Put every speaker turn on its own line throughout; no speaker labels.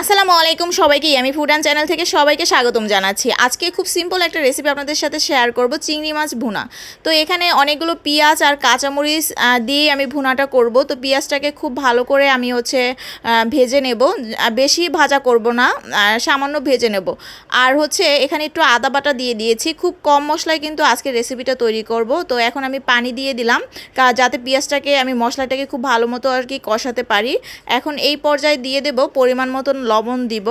আসসালামু আলাইকুম সবাইকে আমি ফুড অ্যান্ড চ্যানেল থেকে সবাইকে স্বাগতম জানাচ্ছি। আজকে খুব সিম্পল একটা রেসিপি আপনাদের সাথে শেয়ার করব, চিংড়ি মাছ ভুনা। তো এখানে অনেকগুলো পেঁয়াজ আর কাঁচামরিচ দিয়ে আমি ভুনাটা করব। তো পেঁয়াজটাকে খুব ভালো করে আমি হচ্ছে ভেজে নেব। বেশি ভাজা করব না সামান্য ভেজে নেব। আর হচ্ছে এখানে একটু আদা বাটা দিয়ে দিয়েছি। খুব কম মশলায় কিন্তু আজকে রেসিপিটা তৈরি করব। তো এখন আমি পানি দিয়ে দিলাম যাতে পেঁয়াজটাকে, আমি মশলাটাকে খুব ভালো মতো আর কি কষাতে পারি। এখন এই পর্যায়ে দিয়ে দেব পরিমাণ মতন লবণ দিব।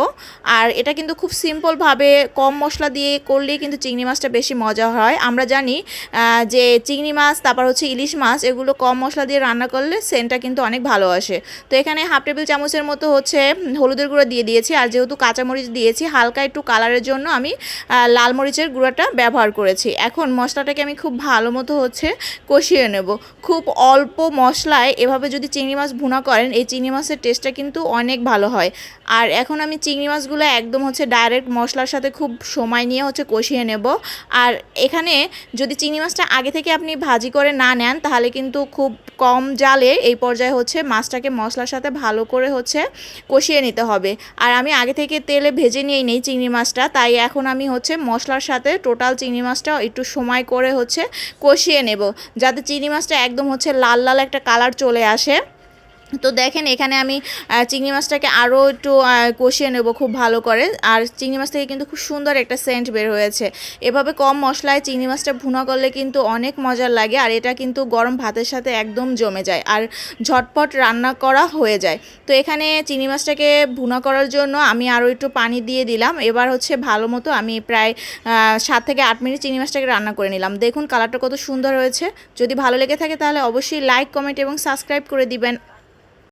আর এটা কিন্তু খুব সিম্পলভাবে কম মশলা দিয়ে করলেই কিন্তু চিংড়ি মাছটা বেশি মজা হয়। আমরা জানি যে চিংড়ি মাছ, তারপর হচ্ছে ইলিশ মাছ, এগুলো কম মশলা দিয়ে রান্না করলে সেন্টটা কিন্তু অনেক ভালো আসে। তো এখানে হাফ টেবিল চামচের মতো হচ্ছে হলুদের গুঁড়ো দিয়ে দিয়েছি। আর যেহেতু কাঁচামরিচ দিয়েছি, হালকা একটু কালারের জন্য আমি লাল মরিচের গুঁড়োটা ব্যবহার করেছি। এখন মশলাটাকে আমি খুব ভালো মতো হচ্ছে কষিয়ে নেব। খুব অল্প মশলায় এভাবে যদি চিংড়ি মাছ ভুনা করেন, এই চিংড়ি মাছের টেস্টটা কিন্তু অনেক ভালো হয়। আর এখন আমি চিংড়ি মাছগুলো একদম হচ্ছে ডাইরেক্ট মশলার সাথে খুব সময় নিয়ে হচ্ছে কষিয়ে নেব। আর এখানে যদি চিংড়ি মাছটা আগে থেকে আপনি ভাজি করে না নেন, তাহলে কিন্তু খুব কম জালে এই পর্যায়ে হচ্ছে মাছটাকে মশলার সাথে ভালো করে হচ্ছে কষিয়ে নিতে হবে। আর আমি আগে থেকে তেলে ভেজে নিয়েই নেই চিংড়ি মাছটা, তাই এখন আমি হচ্ছে মশলার সাথে টোটাল চিংড়ি মাছটা একটু সময় করে হচ্ছে কষিয়ে নেব। যাতে চিংড়ি মাছটা একদম হচ্ছে লাল লাল একটা কালার চলে আসে। তো দেখেন এখানে আমি চিংড়ি মাছটাকে আরও একটু কষিয়ে নেব খুব ভালো করে। আর চিংড়ি মাছ থেকে কিন্তু খুব সুন্দর একটা সেন্ট বের হয়েছে। এভাবে কম মশলায় চিংড়ি মাছটা ভুনা করলে কিন্তু অনেক মজার লাগে, আর এটা কিন্তু গরম ভাতের সাথে একদম জমে যায়, আর ঝটপট রান্না করা হয়ে যায়। তো এখানে চিংড়ি মাছটাকে ভুনা করার জন্য আমি আরও একটু পানি দিয়ে দিলাম। এবার হচ্ছে ভালো মতো আমি প্রায় সাত থেকে আট মিনিট চিংড়ি মাছটাকে রান্না করে নিলাম। দেখুন কালারটা কত সুন্দর হয়েছে। যদি ভালো লেগে থাকে তাহলে অবশ্যই লাইক কমেন্ট এবং সাবস্ক্রাইব করে দিবেন।